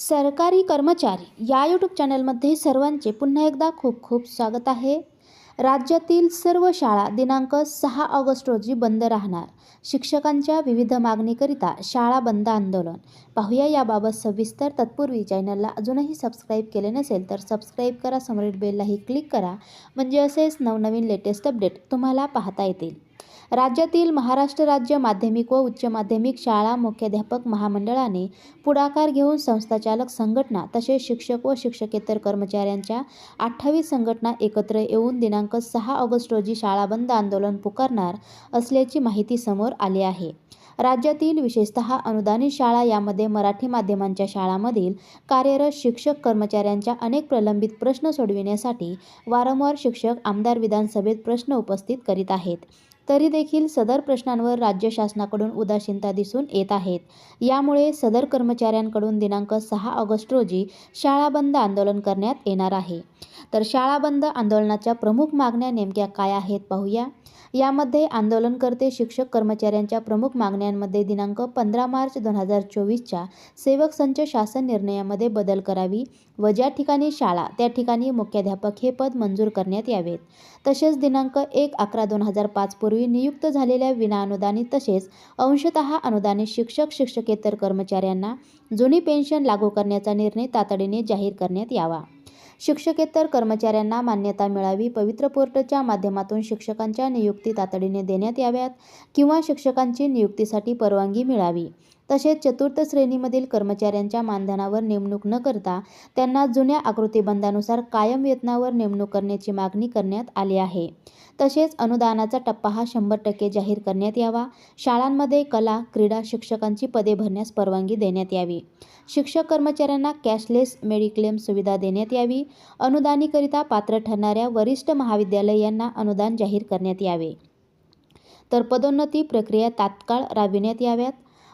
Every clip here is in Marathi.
सरकारी कर्मचारी या यूट्यूब चॅनलमध्ये सर्वांचे पुन्हा एकदा खूप खूप स्वागत आहे. राज्यातील सर्व शाळा दिनांक सहा ऑगस्ट रोजी बंद राहणार. शिक्षकांच्या विविध मागणीकरिता शाळा बंद आंदोलन. पाहूया याबाबत सविस्तर तत्पूर्वी चॅनलला अजूनही सबस्क्राईब केले नसेल तर सबस्क्राईब करा समोरील बेललाही क्लिक करा. म्हणजे असेच नवनवीन लेटेस्ट अपडेट तुम्हाला पाहता येतील. राज्यातील महाराष्ट्र राज्य माध्यमिक व उच्च माध्यमिक शाळा मुख्याध्यापक महामंडळाने पुढाकार घेऊन संस्थाचालक संघटना तसेच शिक्षक व शिक्षकेतर कर्मचाऱ्यांच्या अठ्ठावीस संघटना एकत्र येऊन दिनांक सहा ऑगस्ट रोजी शाळा बंद आंदोलन पुकारणार असल्याची माहिती समोर आली आहे. राज्यातील विशेषतः अनुदानित शाळा यामध्ये मराठी माध्यमांच्या शाळांमधील कार्यरत शिक्षक कर्मचाऱ्यांच्या अनेक प्रलंबित प्रश्न सोडविण्यासाठी वारंवार शिक्षक आमदार विधानसभेत प्रश्न उपस्थित करीत आहेत. तरी देखील सदर प्रश्नांवर राज्य शासनाकडून उदासीनता दिसून येत आहेत. यामुळे सदर कर्मचाऱ्यांकडून दिनांक सहा ऑगस्ट रोजी शाळा बंद आंदोलन करण्यात येणार आहे. तर शाळा बंद आंदोलनाच्या प्रमुख मागण्या नेमक्या काय आहेत पाहूया. यामध्ये आंदोलनकर्ते शिक्षक कर्मचाऱ्यांच्या प्रमुख मागण्यांमध्ये दिनांक पंधरा मार्च दोन हजार चोवीसच्या सेवक संच शासन निर्णयामध्ये बदल करावी व ज्या ठिकाणी शाळा त्या ठिकाणी मुख्याध्यापक हे पद मंजूर करण्यात यावेत. तसेच दिनांक एक अकरा दोन हजार पाच पूर्वी नियुक्त झालेल्या विनाअनुदानित तसेच अंशतः अनुदानित शिक्षक शिक्षकेतर कर्मचाऱ्यांना जुनी पेन्शन लागू करण्याचा निर्णय तातडीने जाहीर करण्यात यावा. शिक्षकेतर कर्मचाऱ्यांना मान्यता मिळावी पवित्र पोर्टलच्या माध्यमातून शिक्षकांच्या नियुक्ती तातडीने देण्यात याव्यात किंवा शिक्षकांची नियुक्तीसाठी परवानगी मिळावी. तसेच चतुर्थ श्रेणीमधील कर्मचाऱ्यांच्या मानधनावर नेमणूक न करता त्यांना जुन्या आकृतीबंधानुसार कायम वेतनावर नेमणूक करण्याची मागणी करण्यात आली आहे. तसेच अनुदानाचा टप्पा हा शंभर टक्के जाहीर करण्यात यावा. शाळांमध्ये कला क्रीडा शिक्षकांची पदे भरण्यास परवानगी देण्यात यावी. शिक्षक कर्मचाऱ्यांना कॅशलेस मेडिक्लेम सुविधा देण्यात यावी. अनुदानीकरिता पात्र ठरणाऱ्या वरिष्ठ महाविद्यालय यांना अनुदान जाहीर करण्यात यावे. तर पदोन्नती प्रक्रिया तात्काळ राबविण्यात याव्यात.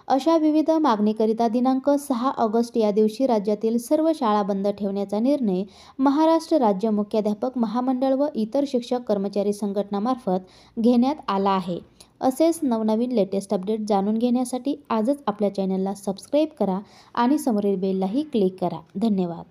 अशा विविध मागणीकरिता दिनांक सहा ऑगस्ट या दिवशी राज्यातील सर्व शाळा बंद ठेवण्याचा निर्णय महाराष्ट्र राज्य मुख्याध्यापक महामंडळ व इतर शिक्षक कर्मचारी संघटनामार्फत घेण्यात आला आहे. असेच नवनवीन लेटेस्ट अपडेट जाणून घेण्यासाठी आजच आपल्या चॅनलला सबस्क्राईब करा आणि समोरील बेललाही क्लिक करा. धन्यवाद.